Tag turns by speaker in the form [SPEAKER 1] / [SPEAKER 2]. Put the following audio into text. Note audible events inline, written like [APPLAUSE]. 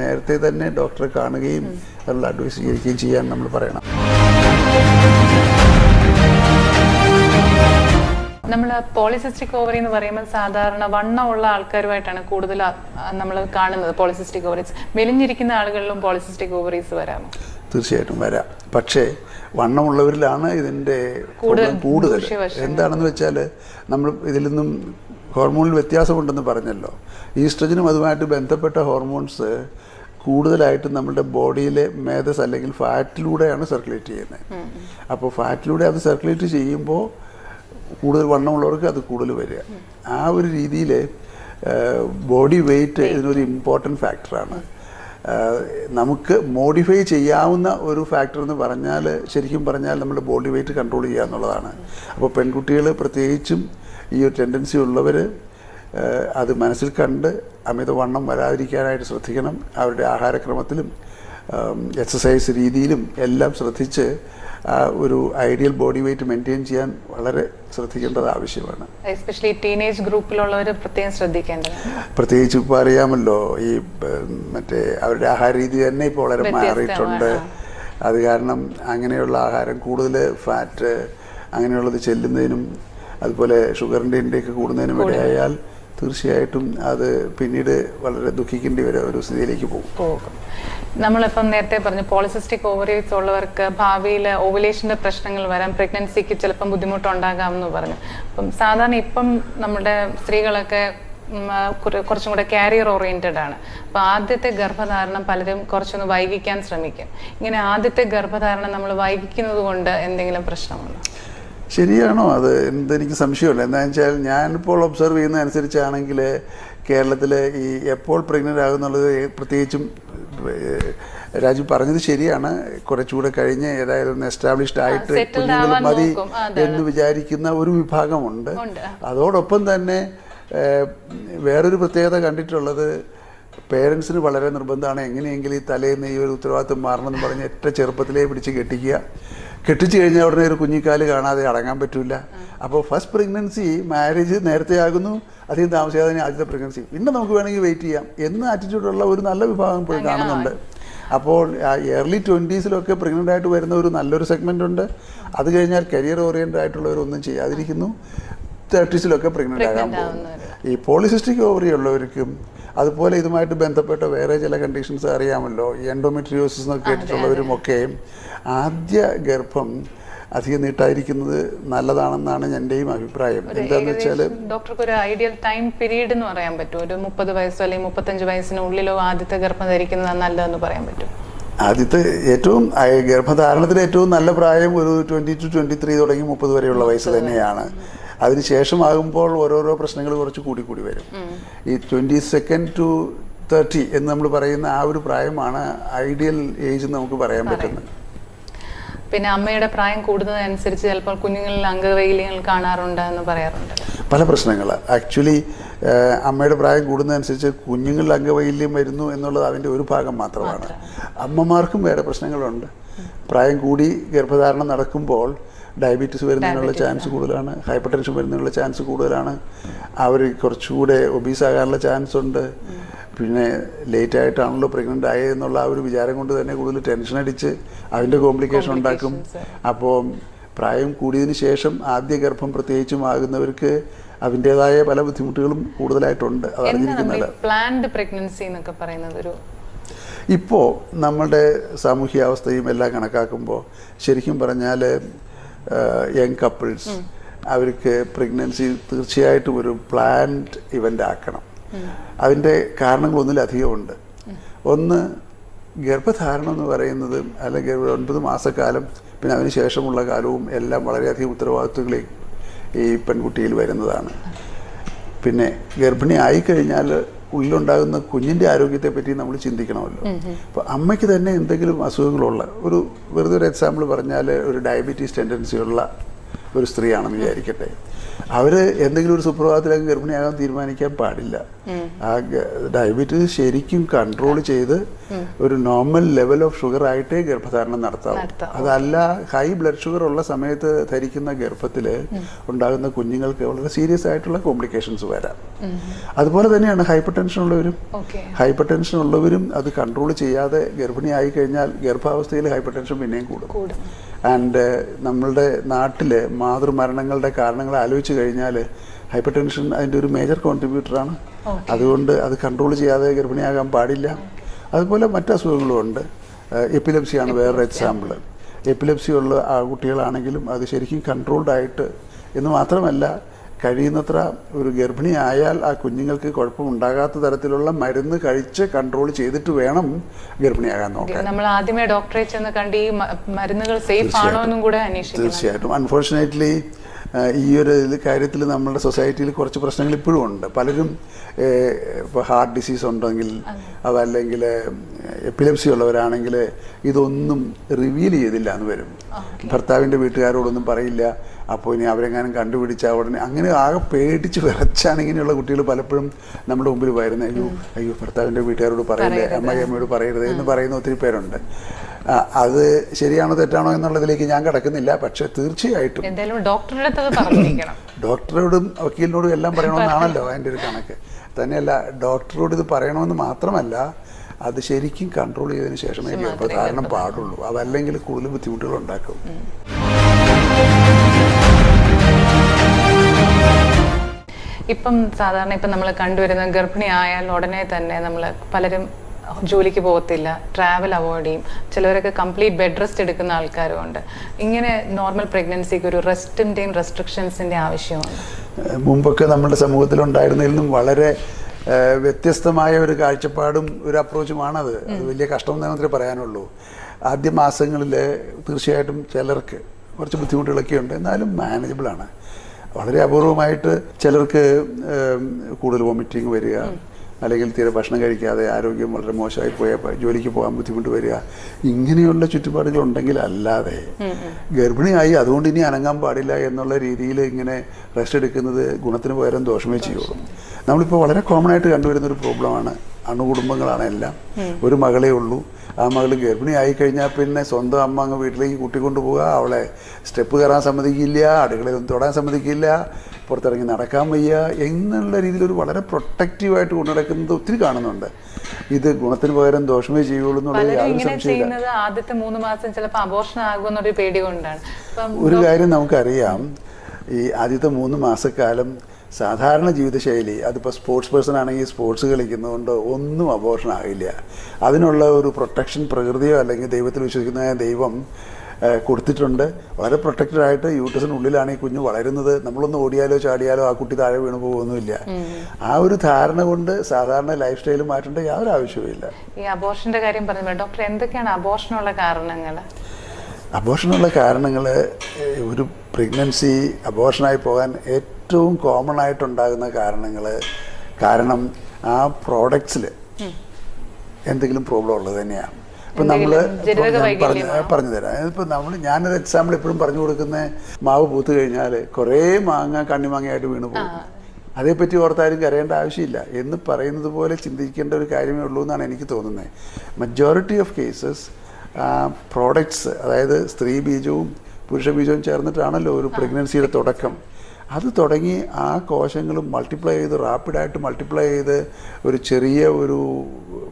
[SPEAKER 1] നേരത്തെ തന്നെ ഡോക്ടറെ കാണുകയും അതിനുള്ള അഡ്വൈസ് സ്വീകരിക്കുകയും ചെയ്യാൻ നമ്മൾ പറയണം.
[SPEAKER 2] നമ്മൾ പോളിസിസ്റ്റിക് ഓവറി എന്ന് പറയുമ്പോൾ സാധാരണ വണ്ണമുള്ള ആൾക്കാരുമായിട്ടാണ് കൂടുതൽ നമ്മൾ കാണുന്നത് പോളിസിസ്റ്റിക് ഓവറീസ് മെലിഞ്ഞിരിക്കുന്ന ആളുകളിലും പോളിസിസ്റ്റിക് ഓവറീസ് വരാമോ?
[SPEAKER 1] തീർച്ചയായിട്ടും വരാം. പക്ഷേ വണ്ണമുള്ളവരിലാണ് ഇതിന്റെ
[SPEAKER 2] കൂടുതൽ.
[SPEAKER 1] എന്താണെന്ന് വെച്ചാൽ നമ്മൾ ഇതിൽ നിന്നും ഹോർമോണിൽ വ്യത്യാസമുണ്ടെന്ന് പറഞ്ഞല്ലോ. ഈസ്ട്രജനും അതുമായിട്ട് ബന്ധപ്പെട്ട ഹോർമോൺസ് കൂടുതലായിട്ട് നമ്മുടെ ബോഡിയിലെ മേധസ് അല്ലെങ്കിൽ ഫാറ്റിലൂടെയാണ് സർക്കുലേറ്റ് ചെയ്യുന്നത്. അപ്പോൾ ഫാറ്റിലൂടെ അത് സർക്കുലേറ്റ് ചെയ്യുമ്പോൾ കൂടുതൽ വണ്ണമുള്ളവർക്ക് അത് കൂടുതൽ വരിക. ആ ഒരു രീതിയിൽ ബോഡി വെയിറ്റ് ഇതിനൊരു ഇമ്പോർട്ടന്റ് ഫാക്ടറാണ് നമുക്ക് മോഡിഫൈ ചെയ്യാവുന്ന ഒരു ഫാക്ടർ എന്ന് പറഞ്ഞാൽ ശരിക്കും പറഞ്ഞാൽ നമ്മൾ ബോഡി വെയിറ്റ് കൺട്രോൾ ചെയ്യുക എന്നുള്ളതാണ്. അപ്പോൾ പെൺകുട്ടികൾ പ്രത്യേകിച്ചും ഈ ഒരു ടെൻഡൻസി ഉള്ളവർ അത് മനസ്സിൽ കണ്ട് അമിതവണ്ണം വരാതിരിക്കാനായിട്ട് ശ്രദ്ധിക്കണം. അവരുടെ ആഹാരക്രമത്തിലും എക്സസൈസ് രീതിയിലും എല്ലാം ശ്രദ്ധിച്ച് ഒരു ഐഡിയൽ ബോഡി വെയിറ്റ് മെയിന്റെയിൻ ചെയ്യാൻ വളരെ ശ്രദ്ധിക്കേണ്ടത് ആവശ്യമാണ്.
[SPEAKER 2] എസ്പെഷ്യലി ടീനേജ് ഗ്രൂപ്പിലുള്ളവർ പ്രത്യേകം ശ്രദ്ധിക്കേണ്ടത്
[SPEAKER 1] പ്രത്യേകിച്ച് ഇപ്പോൾ അറിയാമല്ലോ ഈ മറ്റേ അവരുടെ ആഹാര രീതി തന്നെ ഇപ്പോൾ വളരെ മാറിയിട്ടുണ്ട്. അത് കാരണം അങ്ങനെയുള്ള ആഹാരം കൂടുതൽ ഫാറ്റ് അങ്ങനെയുള്ളത് ചെല്ലുന്നതിനും അതുപോലെ ഷുഗറിന്റെ ഇന്റെയൊക്കെ കൂടുന്നതിനും ഇടയായാൽ തീർച്ചയായിട്ടും അത് പിന്നീട് വളരെ ദുഃഖിക്കേണ്ടി വരെ ഒരു സ്ഥിതിയിലേക്ക് പോകും.
[SPEAKER 2] നമ്മളിപ്പം നേരത്തെ പറഞ്ഞു പോളിസിസ്റ്റിക് ഓവറീസ് ഉള്ളവർക്ക് ഭാവിയിൽ ഓവുലേഷന്റെ പ്രശ്നങ്ങൾ വരാം പ്രഗ്നൻസിക്ക് ചിലപ്പം ബുദ്ധിമുട്ടുണ്ടാകാം എന്ന് പറഞ്ഞു. അപ്പം സാധാരണ ഇപ്പം നമ്മുടെ സ്ത്രീകളൊക്കെ കുറ- കുറച്ചും കൂടെ കാരിയർ ഓറിയന്റഡ് ആണ്. അപ്പൊ ആദ്യത്തെ ഗർഭധാരണം പലരും കുറച്ചൊന്ന് വൈകിക്കാൻ ശ്രമിക്കും. ഇങ്ങനെ ആദ്യത്തെ ഗർഭധാരണം നമ്മൾ വൈകിക്കുന്നത് കൊണ്ട് എന്തെങ്കിലും പ്രശ്നമുണ്ടോ?
[SPEAKER 1] ശരിയാണോ? അത് എന്തെനിക്ക് സംശയമില്ല. എന്താണെന്ന് വെച്ചാൽ ഞാനിപ്പോൾ ഒബ്സർവ് ചെയ്യുന്ന അനുസരിച്ചാണെങ്കിൽ കേരളത്തിൽ ഈ എപ്പോൾ പ്രഗ്നന്റ് ആകുന്നുള്ളത് പ്രത്യേകിച്ചും രാജു പറഞ്ഞത് ശരിയാണ് കുറച്ചുകൂടെ കഴിഞ്ഞ് ഏതായാലും എസ്റ്റാബ്ലിഷ്ഡ് ആയിട്ട് കുഞ്ഞുങ്ങൾ മതി. എന്ന് വിചാരിക്കുന്ന ഒരു വിഭാഗമുണ്ട്. അതോടൊപ്പം തന്നെ വേറൊരു പ്രത്യേകത കണ്ടിട്ടുള്ളത് പേരൻസിന് വളരെ നിർബന്ധമാണ് എങ്ങനെയെങ്കിലും ഈ തലേന്ന് ഈ ഒരു ഉത്തരവാദിത്വം മാറണമെന്ന് പറഞ്ഞ് ഏറ്റ ചെറുപ്പത്തിലേ പിടിച്ച് കെട്ടിക്കുക കെട്ടിച്ചു കഴിഞ്ഞ ഉടനെ ഒരു കുഞ്ഞിക്കാൽ കാണാതെ അടങ്ങാൻ പറ്റില്ല അപ്പോൾ ഫസ്റ്റ് പ്രഗ്നൻസി മാരേജ് നേരത്തെ ആകുന്നു. അധികം താമസിയാതെ തന്നെ ആദ്യത്തെ പ്രഗ്നൻസി പിന്നെ നമുക്ക് വേണമെങ്കിൽ വെയിറ്റ് ചെയ്യാം. എന്ന ആറ്റിറ്റ്യൂഡുള്ള ഒരു നല്ല വിഭാഗം ഇപ്പോൾ കാണുന്നുണ്ട്. അപ്പോൾ ഏർലി ട്വന്റീസിലൊക്കെ പ്രഗ്നന്റ് ആയിട്ട് വരുന്ന ഒരു നല്ലൊരു സെഗ്മെന്റ് ഉണ്ട്. അത് കഴിഞ്ഞാൽ കരിയർ ഓറിയന്റഡ് ആയിട്ടുള്ളവരൊന്നും ചെയ്യാതിരിക്കുന്നു. തേർട്ടീസിലൊക്കെ പ്രഗ്നന്റ് ആകാൻ പോകുന്നു. ഈ പോളിസിസ്റ്റിക് ഓവറി ഉള്ളവർക്കും അതുപോലെ ഇതുമായിട്ട് ബന്ധപ്പെട്ട വേറെ ചില കണ്ടീഷൻസ് അറിയാമല്ലോ ഈ എൻഡോമെട്രിയോസിസ് എന്നൊക്കെ കേട്ടിട്ടുള്ളവരും ഒക്കെ ആദ്യ ഗർഭം അധികം നീട്ടായിരിക്കുന്നത് നല്ലതാണെന്നാണ് എന്റെയും അഭിപ്രായം. എന്താന്ന് വെച്ചാൽ
[SPEAKER 2] ഡോക്ടർക്ക് ഒരു ഐഡിയൽ ടൈം പീരീഡ് എന്ന് പറയാൻ പറ്റും. ഒരു മുപ്പത് വയസ്സോ അല്ലെങ്കിൽ മുപ്പത്തഞ്ച് വയസ്സിനുള്ളിലോ ആദ്യത്തെ ഗർഭം ധരിക്കുന്നതാണ് നല്ലതെന്ന് പറയാൻ പറ്റും.
[SPEAKER 1] ആദ്യത്തെ ഏറ്റവും ഗർഭധാരണത്തിന് ഏറ്റവും നല്ല പ്രായം ഒരു ട്വന്റി ടു ട്വന്റി ത്രീ തുടങ്ങി മുപ്പത് വരെയുള്ള വയസ്സ് തന്നെയാണ്. അതിനുശേഷമാകുമ്പോൾ ഓരോരോ പ്രശ്നങ്ങൾ കുറച്ച് കൂടി കൂടി വരും. ഈ ട്വന്റി സെക്കൻഡ് ടു തേർട്ടി എന്ന് നമ്മൾ പറയുന്ന ആ ഒരു പ്രായമാണ് ഐഡിയൽ ഏജ് എന്ന് നമുക്ക് പറയാൻ പറ്റുന്നത്.
[SPEAKER 2] പിന്നെ അമ്മയുടെ പ്രായം കൂടുന്നതനുസരിച്ച് ചിലപ്പോൾ കുഞ്ഞുങ്ങളിൽ അംഗവൈകല്യങ്ങൾ കാണാറുണ്ട് എന്ന് പറയാറുണ്ട്.
[SPEAKER 1] പല പ്രശ്നങ്ങൾ. ആക്ച്വലി അമ്മയുടെ പ്രായം കൂടുന്നതനുസരിച്ച് കുഞ്ഞുങ്ങളിൽ അംഗവൈകല്യം വരുന്നു എന്നുള്ളത് അതിന്റെ ഒരു ഭാഗം മാത്രമാണ്. അമ്മമാർക്കും വേറെ പ്രശ്നങ്ങളുണ്ട്. പ്രായം കൂടി ഗർഭധാരണം നടക്കുമ്പോൾ ഡയബറ്റീസ് വരുന്നതിനുള്ള ചാൻസ് കൂടുതലാണ്. ഹൈപ്പർ ടെൻഷൻ വരുന്നതിനുള്ള ചാൻസ് കൂടുതലാണ്. അവർ കുറച്ചുകൂടെ ഒബീസ് ആകാനുള്ള ചാൻസ് ഉണ്ട്. പിന്നെ ലേറ്റ് ആയിട്ടാണല്ലോ പ്രഗ്നന്റ് ആയത് എന്നുള്ള ആ ഒരു വിചാരം കൊണ്ട് തന്നെ കൂടുതൽ ടെൻഷൻ അടിച്ച് അതിന്റെ കോംപ്ലിക്കേഷൻ ഉണ്ടാക്കും. അപ്പോൾ പ്രായം കൂടിയതിന് ശേഷം ആദ്യ ഗർഭം പ്രത്യേകിച്ചും ആകുന്നവർക്ക് അതിന്റെതായ പല ബുദ്ധിമുട്ടുകളും കൂടുതലായിട്ടുണ്ട്. അത്
[SPEAKER 2] എന്താണ് പ്ലാൻഡ് പ്രഗ്നൻസി എന്നൊക്കെ പറയുന്നത് ഒരു
[SPEAKER 1] ഇപ്പോൾ നമ്മുടെ സാമൂഹ്യാവസ്ഥയും എല്ലാം കണക്കാക്കുമ്പോൾ ശരിക്കും പറഞ്ഞാൽ യങ് കപ്പിൾസ് അവർക്ക് പ്രഗ്നൻസി തീർച്ചയായിട്ടും ഒരു പ്ലാൻഡ് ഇവന്റ് ആക്കണം. അതിന്റെ കാരണങ്ങളൊന്നിലധികം ഉണ്ട്. ഒന്ന് ഗർഭധാരണം എന്ന് പറയുന്നത് അല്ലെങ്കിൽ ഒൻപത് മാസക്കാലം പിന്നെ അതിന് ശേഷമുള്ള കാലവും എല്ലാം വളരെയധികം ഉത്തരവാദിത്വങ്ങൾ ഈ പെൺകുട്ടിയിൽ വരുന്നതാണ്. പിന്നെ ഗർഭിണി ആയിക്കഴിഞ്ഞാൽ ഉള്ളിലുണ്ടാകുന്ന കുഞ്ഞിന്റെ ആരോഗ്യത്തെ പറ്റി നമ്മൾ ചിന്തിക്കണമല്ലോ. അപ്പോൾ അമ്മയ്ക്ക് തന്നെ എന്തെങ്കിലും അസുഖങ്ങളുള്ള ഒരു വെറുതെ ഒരു എക്സാമ്പിൾ പറഞ്ഞാൽ ഒരു ഡയബറ്റീസ് ടെൻഡൻസി ഉള്ള ഒരു സ്ത്രീയാണെന്ന് വിചാരിക്കട്ടെ. അവർ എന്തെങ്കിലും ഒരു സുപ്രഭാതത്തിലേക്ക് ഗർഭിണിയാകാൻ തീരുമാനിക്കാൻ പാടില്ല. ആ ഡയബറ്റീസ് ശരിക്കും കൺട്രോൾ ചെയ്ത് ഒരു നോർമൽ ലെവൽ ഓഫ് ഷുഗർ ആയിട്ടേ ഗർഭധാരണം നടത്താവൂ. അതല്ല ഹൈ ബ്ലഡ് ഷുഗർ ഉള്ള സമയത്ത് ധരിക്കുന്ന ഗർഭത്തിൽ ഉണ്ടാകുന്ന കുഞ്ഞുങ്ങൾക്ക് വളരെ സീരിയസ് ആയിട്ടുള്ള കോംപ്ലിക്കേഷൻസ് വരാം. അതുപോലെ തന്നെയാണ് ഹൈപ്പർ ടെൻഷൻ ഉള്ളവരും. ഹൈപ്പർ ടെൻഷൻ ഉള്ളവരും അത് കൺട്രോൾ ചെയ്യാതെ ഗർഭിണിയായി കഴിഞ്ഞാൽ ഗർഭാവസ്ഥയിൽ ഹൈപ്പർ ടെൻഷൻ പിന്നെയും കൂടും. ആൻഡ് നമ്മളുടെ നാട്ടിൽ മാതൃമരണങ്ങളുടെ കാരണങ്ങൾ ആലോചിച്ച് കഴിഞ്ഞാൽ ഹൈപ്പർ ടെൻഷൻ അതിന്റെ ഒരു മേജർ കോൺട്രിബ്യൂട്ടറാണ് അതുകൊണ്ട് അത് കൺട്രോൾ ചെയ്യാതെ ഗർഭിണിയാകാൻ പാടില്ല. അതുപോലെ മറ്റു അസുഖങ്ങളും ഉണ്ട്. എപ്പിലെപ്സിയാണ് വേറൊരു എക്സാമ്പിൾ എപ്പിലെപ്സി ഉള്ള ആ കുട്ടികളാണെങ്കിലും അത് ശരിക്കും കൺട്രോൾഡ് ആയിട്ട് എന്ന് മാത്രമല്ല കഴിയുന്നത്ര ഒരു ഗർഭിണിയായാൽ ആ കുഞ്ഞുങ്ങൾക്ക് കുഴപ്പമുണ്ടാകാത്ത തരത്തിലുള്ള മരുന്ന് കഴിച്ച് കൺട്രോൾ ചെയ്തിട്ട് വേണം ഗർഭിണിയാകാൻ നോക്കാൻ.
[SPEAKER 2] നമ്മൾ ആദ്യമേ ഡോക്ടറെ ചെന്ന് കണ്ട് ഈ മരുന്നുകൾ സേഫ് ആണോ എന്നും കൂടെ അന്വേഷിക്കണം.
[SPEAKER 1] തീർച്ചയായിട്ടും. അൺഫോർച്ചുനേറ്റ്ലി ഈ ഒരു കാര്യത്തിൽ നമ്മുടെ സൊസൈറ്റിയിൽ കുറച്ച് പ്രശ്നങ്ങൾ ഇപ്പോഴും ഉണ്ട്. പലരും ഇപ്പോൾ ഹാർട്ട് ഡിസീസ് ഉണ്ടെങ്കിൽ അതല്ലെങ്കിൽ എപ്പിലെപ്സി ഉള്ളവരാണെങ്കിൽ ഇതൊന്നും റിവീൽ ചെയ്തില്ല എന്ന് വരും. ഭർത്താവിന്റെ വീട്ടുകാരോടൊന്നും പറയില്ല. അപ്പോൾ ഇനി അവരെങ്ങാനും കണ്ടുപിടിച്ചാൽ ഉടനെ അങ്ങനെ ആകെ പേടിച്ച് വിറച്ചാണ് ഇങ്ങനെയുള്ള കുട്ടികൾ പലപ്പോഴും നമ്മുടെ മുമ്പിൽ വരുന്നത്. അയ്യോ അയ്യോ ഭർത്താവിന്റെ വീട്ടുകാരോട് പറയില്ലേ? അമ്മയമ്മയോട് പറയരുത് എന്ന് പറയുന്ന ഒത്തിരി പേരുണ്ട്. അത് ശരിയാണോ തെറ്റാണോ എന്നുള്ളതിലേക്ക് ഞാൻ കിടക്കുന്നില്ല. പക്ഷെ തീർച്ചയായിട്ടും
[SPEAKER 2] ഡോക്ടറുടെ [CLEARS THROAT]
[SPEAKER 1] വക്കീലിനോടും എല്ലാം പറയണമെന്നാണല്ലോ അതിന്റെ ഒരു കണക്ക്. തന്നെയല്ല ഡോക്ടറോട് ഇത് പറയണമെന്ന് മാത്രമല്ല അത് ശരിക്കും കൺട്രോൾ ചെയ്തതിന് ശേഷമേ കാരണം പാടുള്ളൂ. അതല്ലെങ്കിൽ കൂടുതൽ ബുദ്ധിമുട്ടുകൾ ഉണ്ടാക്കും.
[SPEAKER 2] ഇപ്പം സാധാരണ ഇപ്പം നമ്മൾ കണ്ടുവരുന്ന ഗർഭിണി ആയാൽ ഉടനെ തന്നെ നമ്മൾ പലരും ജോലിക്ക് പോകത്തില്ല ട്രാവൽ അവോയ്ഡ് ചെയ്യും. ചിലവരൊക്കെ കംപ്ലീറ്റ് ബെഡ് റെസ്റ്റ് എടുക്കുന്ന ആൾക്കാരും ഉണ്ട് ഇങ്ങനെ നോർമൽ പ്രഗ്നൻസിക്ക് ഒരു റെസ്റ്റിന്റെയും റെസ്ട്രിക്ഷൻസിന്റെ ആവശ്യമാണ്
[SPEAKER 1] മുമ്പൊക്കെ നമ്മുടെ സമൂഹത്തിലുണ്ടായിരുന്നതിൽ നിന്നും വളരെ വ്യത്യസ്തമായ ഒരു കാഴ്ചപ്പാടും ഒരു അപ്രോച്ചുമാണത് അത് വലിയ കഷ്ടം മാത്രമേ പറയാനുള്ളൂ. ആദ്യ മാസങ്ങളിൽ തീർച്ചയായിട്ടും ചിലർക്ക് കുറച്ച് ബുദ്ധിമുട്ടുകളൊക്കെ ഉണ്ട്. എന്നാലും മാനേജബിൾ ആണ്. വളരെ അപൂർവമായിട്ട് ചിലർക്ക് കൂടുതൽ വോമിറ്റിങ് വരിക അല്ലെങ്കിൽ തീരെ ഭക്ഷണം കഴിക്കാതെ ആരോഗ്യം വളരെ മോശമായി പോയ ജോലിക്ക് പോകാൻ ബുദ്ധിമുട്ട് വരിക. ഇങ്ങനെയുള്ള ചുറ്റുപാടുകൾ ഉണ്ടെങ്കിൽ അല്ലാതെ ഗർഭിണിയായി അതുകൊണ്ട് ഇനി അനങ്ങാൻ പാടില്ല എന്നുള്ള രീതിയിൽ ഇങ്ങനെ റെസ്റ്റ് എടുക്കുന്നത് ഗുണത്തിന് പകരം ദോഷമേ ചെയ്യുള്ളൂ. നമ്മളിപ്പോൾ വളരെ കോമൺ ആയിട്ട് കണ്ടുവരുന്ന ഒരു പ്രോബ്ലമാണ് അണുകുടുംബങ്ങളാണ് എല്ലാം. ഒരു മകളേ ഉള്ളൂ. ആ മകൾ ഗർഭിണിയായി കഴിഞ്ഞാൽ പിന്നെ സ്വന്തം അമ്മ അങ്ങ് വീട്ടിലേക്ക് കൂട്ടിക്കൊണ്ടു പോവുക അവളെ സ്റ്റെപ്പ് കയറാൻ സമ്മതിക്കില്ല അടുക്കളയൊന്നും തൊടാൻ സമ്മതിക്കില്ല. പുറത്തിറങ്ങി നടക്കാൻ വയ്യ എന്നുള്ള രീതിയിൽ ഒരു വളരെ പ്രൊട്ടക്റ്റീവായിട്ട് കൊണ്ടു നടക്കുന്നത് ഒത്തിരി കാണുന്നുണ്ട്. ഇത് ഗുണത്തിന് പകരം ദോഷമേ ചെയ്യുള്ളൂ എന്നുള്ളത് യാതൊരു
[SPEAKER 2] ഇങ്ങനെ
[SPEAKER 1] സംശയമില്ല
[SPEAKER 2] ചെയ്യുന്നത് ആദ്യത്തെ മൂന്ന് മാസം ചിലപ്പോൾ അബോർഷൻ ആകുമെന്നൊരു പേടി കൊണ്ടാണ്. അപ്പം
[SPEAKER 1] ഒരു കാര്യം നമുക്കറിയാം ഈ ആദ്യത്തെ മൂന്ന് മാസക്കാലം സാധാരണ ജീവിതശൈലി അതിപ്പോൾ സ്പോർട്സ് പേഴ്സൺ ആണെങ്കിൽ സ്പോർട്സ് കളിക്കുന്നതുകൊണ്ട് ഒന്നും അബോർഷൻ ആകില്ല അതിനുള്ള ഒരു പ്രൊട്ടക്ഷൻ പ്രകൃതിയോ അല്ലെങ്കിൽ ദൈവത്തിൽ വിശ്വസിക്കുന്ന ദൈവം കൊടുത്തിട്ടുണ്ട്. വളരെ പ്രൊട്ടക്റ്റഡ് ആയിട്ട് യൂട്ടസിനുള്ളിലാണ് ഈ കുഞ്ഞ് വളരുന്നത്. നമ്മളൊന്ന് ഓടിയാലോ ചാടിയാലോ ആ കുട്ടി താഴെ വീണു പോകുമൊന്നുമില്ല ആ ഒരു ധാരണ കൊണ്ട് സാധാരണ ലൈഫ് സ്റ്റൈൽ മാറ്റേണ്ട യാതൊരു ആവശ്യവുമില്ല
[SPEAKER 2] ഈ അബോർഷന്റെ കാര്യം പറഞ്ഞു ഡോക്ടർ എന്തൊക്കെയാണ് അബോർഷനുള്ള കാരണങ്ങൾ
[SPEAKER 1] അബോഷനുള്ള കാരണങ്ങൾ ഒരു പ്രഗ്നൻസി അബോർഷനായി പോകാൻ ഏറ്റവും കോമൺ ആയിട്ടുണ്ടാകുന്ന കാരണങ്ങൾ കാരണം ആ പ്രോഡക്ട്സിൽ എന്തെങ്കിലും പ്രോബ്ലം ഉള്ളത് തന്നെയാണ് ഇപ്പം നമ്മൾ പറഞ്ഞു പറഞ്ഞു തരാം ഇപ്പം നമ്മൾ ഞാനൊരു എക്സാമ്പിൾ എപ്പോഴും പറഞ്ഞു കൊടുക്കുന്ന മാവ് പൂത്ത് കഴിഞ്ഞാൽ കുറേ മാങ്ങ കണ്ണിമാങ്ങയായിട്ട് വീണ് പോകും. അതേപ്പറ്റി ഓർത്താരും കരയേണ്ട ആവശ്യമില്ല. എന്ന് പറയുന്നത് പോലെ ചിന്തിക്കേണ്ട ഒരു കാര്യമേ ഉള്ളൂ എന്നാണ് എനിക്ക് തോന്നുന്നത്. മജോറിറ്റി ഓഫ് കേസസ് പ്രോഡക്ട്സ് അതായത് സ്ത്രീ ബീജവും പുരുഷ ബീജവും ചേർന്നിട്ടാണല്ലോ ഒരു പ്രഗ്നൻസിയുടെ തുടക്കം. അത് തുടങ്ങി ആ കോശങ്ങൾ മൾട്ടിപ്ലൈ ചെയ്ത് റാപ്പിഡായിട്ട് മൾട്ടിപ്ലൈ ചെയ്ത് ഒരു ചെറിയ ഒരു